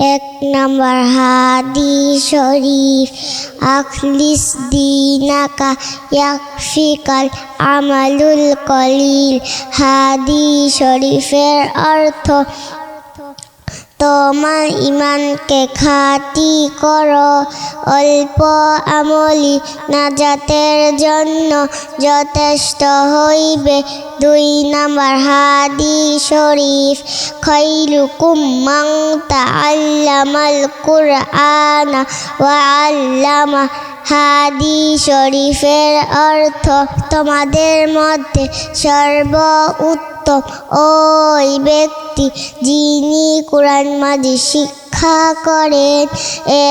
এক নম্বর হাদি শরীফ, আখলিস দিনাকা ইয়াকফিকাল আমালুল কলিল। হাদি শরীফের অর্থ তোমার ইমানকে খাঁটি করো, অল্প আমলি নাজাতের জন্য যথেষ্ট হইবে। দুই নাম্বার হাদি শরীফ খৈলুকুম মাং তাআল্লামাল কুরআনা ওয়া আল্লামা হাদি শরীফের অর্থ তোমাদের মধ্যে সর্ব উত্তম ওই ব্যক্তি যিনি কোরআন মাঝে শিক্ষা করেন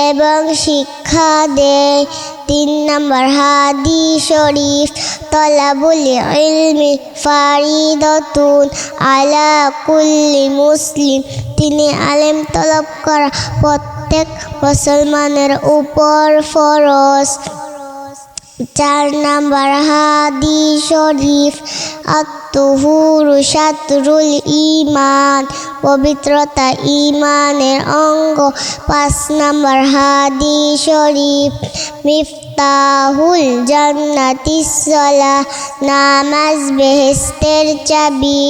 এবং শিক্ষা দেয়, তিন নম্বর হাদি শরীফ, তলাবুল ইলমি ফারিদতুন আলা কুল্লি মুসলিম। তিনি আলেম তলব করা প্রত্যেক মুসলমানের উপর ফরজ। চার নাম্বার হাদি শরীফ, আত্মহুরু শাতরুল ইমান পবিত্রতা ইমানের অঙ্গ। পাঁচ নাম্বার, হাদি শরীফ, মিফতাহুল জান্নাতিসলা নামাজ বেহেস্তের চাবি।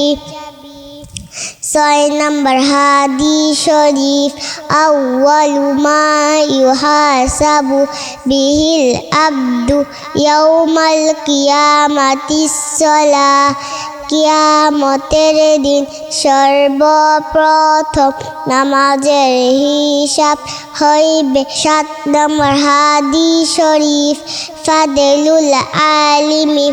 ছয় নম্বর হাদি শরীফ আউয়ালু মা ইউহাসাবু বিহিল আব্দু ইয়াউমাল কিয়ামাতিস সালাহ কিয়ামতের দিন সর্বপ্রথম নামাজের হিসাব হইবে সাত নম্বর হাদি শরীফ ফাদেলুল আলিমি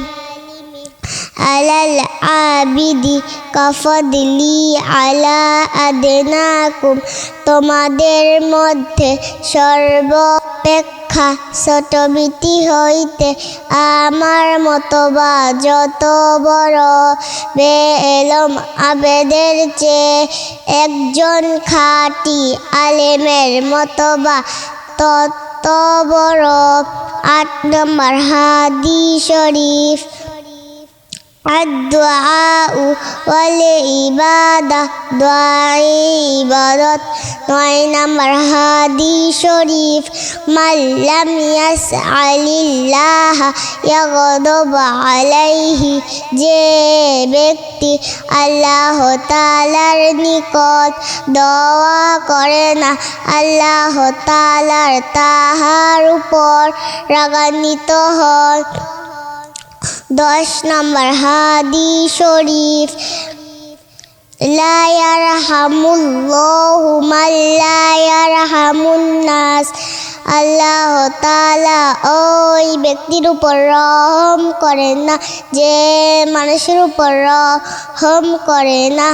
আলাল আবিদি কফদলি আলা আদনাকুম। তোমাদের মধ্যে সর্বাপেক্ষা ছোটবিটি হইতে আমার মতবা যত বড় বেলম আবেদের চেয়ে একজন খাঁটি আলেমের মতবা তত বড়। আট নম্বর হাদি শরীফ। الدعاء والعبادة دعاء ইবাদত নয় নাম্বার হাদি শরীফ মাল্লাম ইয়াসআলিল্লাহ ইয়াগদব আলাইহি যে ব্যক্তি আল্লাহ তাআলার নিকট দোয়া করে না আল্লাহ তাআলার তাহার উপর রাগান্বিত হয় দশ নম্বর হাদি শরীফ। ইয়ারহামুন্নাস আল্লাহ তালা ওই ব্যক্তির উপর রহম করে না, যে মানুষের উপর রহম করে না।